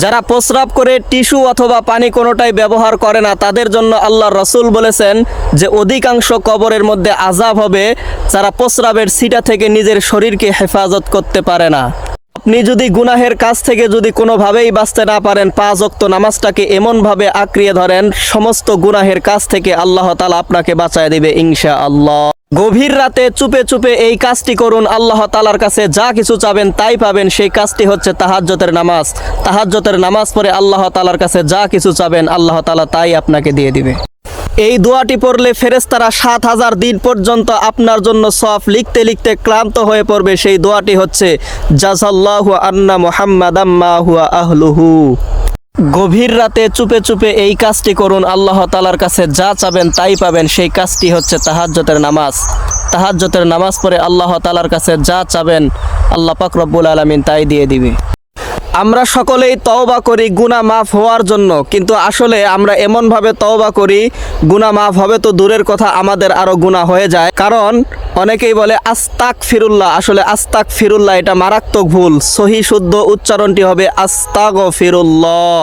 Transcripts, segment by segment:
যারা প্রস্রাব করে টিস্যু অথবা পানি কোনোটাই ব্যবহার করে না, তাদের জন্য আল্লাহ রসুল বলেছেন যে অধিকাংশ কবরের মধ্যে আজাব হবে যারা প্রস্রাবের সিটা থেকে নিজের শরীরকে হেফাজত করতে পারে না। আপনি যদি গুনাহের কাছ থেকে যদি কোনোভাবেই বাঁচতে না পারেন পাঁচ অক্ত নামাজটাকে এমনভাবে আঁকড়িয়ে ধরেন, সমস্ত গুনাহের কাছ থেকে আল্লাহ তালা আপনাকে বাঁচায় দিবে ইনশা আল্লাহ গভীর রাতে চুপে চুপে এই কাজটি করুন, আল্লাহ তালার কাছে যা কিছু চাবেন তাই পাবেন, সেই কাজটি হচ্ছে তাহাজ্জতের নামাজ। তাহাজ্জতের নামাজ পড়ে আল্লাহ তালার কাছে যা কিছু চাবেন, আল্লাহ তালা তাই আপনাকে দিয়ে দিবে। এই দোয়াটি পড়লে ফেরেস্তারা সাত হাজার দিন পর্যন্ত আপনার জন্য সফ লিখতে লিখতে ক্লান্ত হয়ে পড়বে। সেই দোয়াটি হচ্ছে জাজাল্লাহু আন্না মোহাম্মদ হুয়া আহলুহু। গভীর রাতে চুপে চুপে এই কাজটি করুন। আল্লাহ তালার কাছে যা চাবেন তাই পাবেন। সেই কাজটি হচ্ছে তাহাজ্জতের নামাজ। তাহাজ্জতের নামাজ পড়ে আল্লাহ তালার কাছে যা চাবেন, আল্লাহ পাক রব্বুল আলমিন তাই দিয়ে দিবে। আমরা সকলেই তওবা করি, গুনাহ মাফ হওয়ার জন্য। কিন্তু আসলে আমরা এমনভাবে তওবা করি, গুনাহ মাফ হবে তো দূরের কথা, আমাদের আরও গুনাহ হয়ে যায়। কারণ অনেকেই বলে আস্তাক ফিরুল্লাহ আসলে আস্তাক ফিরুল্লাহ এটা মারাত্মক ভুল। সহি, শুদ্ধ উচ্চারণটি হবে আস্তাগ ফিরুল্লাহ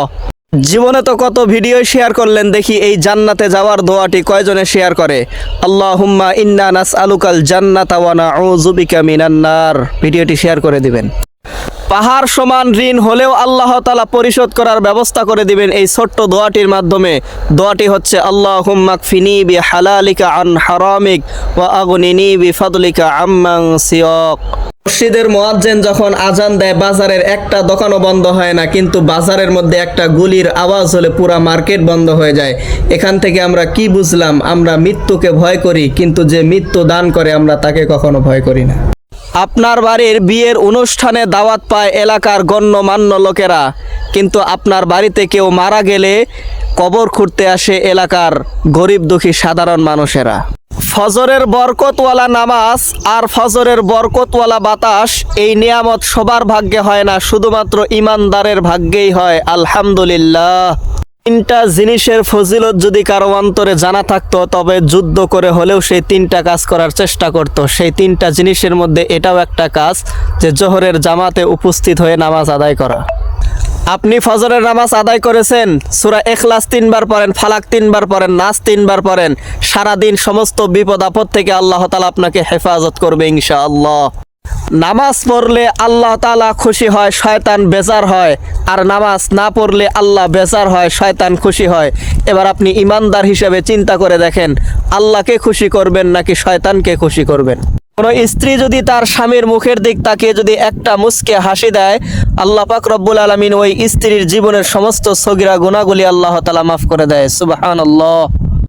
জীবনে তো কত ভিডিও শেয়ার করলেন, দেখি এই জান্নাতে যাওয়ার দোয়াটি কয়জনে শেয়ার করে? আল্লাহুম্মা ইন্না নাস আলুকাল জান্নাতা ওয়া নাউযু বিকা মিনান নার। ভিডিওটি শেয়ার করে দিবেন। পাহাড় সমান ঋণ হলেও আল্লাহ তালা পরিশোধ করার ব্যবস্থা করে দিবেন এই ছোট্ট দোয়াটির মাধ্যমে। দোয়াটি হচ্ছে আল্লাহ হুম্মাক ফিনি বি হালালিকা আন হারামিক ওয়া আগনিনি বি ফাদলিকা আম্মাং সিয়ক। মসজিদের মোয়াজ্জেন যখন আজান দেয়, বাজারের একটা দোকানও বন্ধ হয় না, কিন্তু বাজারের মধ্যে একটা গুলির আওয়াজ হলে পুরা মার্কেট বন্ধ হয়ে যায়। এখান থেকে আমরা কি বুঝলাম? আমরা মৃত্যুকে ভয় করি, কিন্তু যে মৃত্যু দান করে আমরা তাকে কখনো ভয় করি না। আপনার বাড়ির বিয়ের অনুষ্ঠানে দাওয়াত পায় এলাকার গণ্যমান্য লোকেরা। কিন্তু আপনার বাড়িতে কেউ মারা গেলে কবর খুঁড়তে আসে এলাকার গরিব দুঃখী সাধারণ মানুষেরা। ফজরের বরকতওয়ালা নামাজ আর ফজরের বরকতওয়ালা বাতাস, এই নিয়ামত সবার ভাগ্যে হয় না, শুধুমাত্র ইমানদারের ভাগ্যেই হয়, আলহামদুলিল্লাহ। তিনটা জিনিসের ফজিলত যদি কারও অন্তরে জানা থাকতো, তবে যুদ্ধ করে হলেও সেই তিনটা কাজ করার চেষ্টা করত। সেই তিনটা জিনিসের মধ্যে এটাও একটা কাজ যে জোহরের জামাতে উপস্থিত হয়ে নামাজ আদায় করা। আপনি ফজরের নামাজ আদায় করেছেন, সুরা এখলাস তিনবার পড়েন, ফালাক তিনবার পড়েন নাচ তিনবার পড়েন, সারাদিন সমস্ত বিপদ আপদ থেকে আল্লাহ তালা আপনাকে হেফাজত করবে ইনশাআল্লাহ। নামাজ পড়লে আল্লাহ তালা খুশি হয়, শয়তান বেজার হয়। আর নামাজ না পড়লে আল্লাহ বেজার হয়, শয়তান খুশি হয়। এবার আপনি ইমানদার হিসেবে চিন্তা করে দেখেন আল্লাহকে খুশি করবেন নাকি শয়তানকে খুশি করবেন? কোনো স্ত্রী যদি তার স্বামীর মুখের দিক তাকিয়ে যদি একটা মুসকে হাসি দেয়, আল্লাহ পাক রব্বুল আলমিন ওই স্ত্রীর জীবনের সমস্ত সগিরা গুণাগুলি আল্লাহ তালা মাফ করে দেয়। সুবাহান আল্লাহ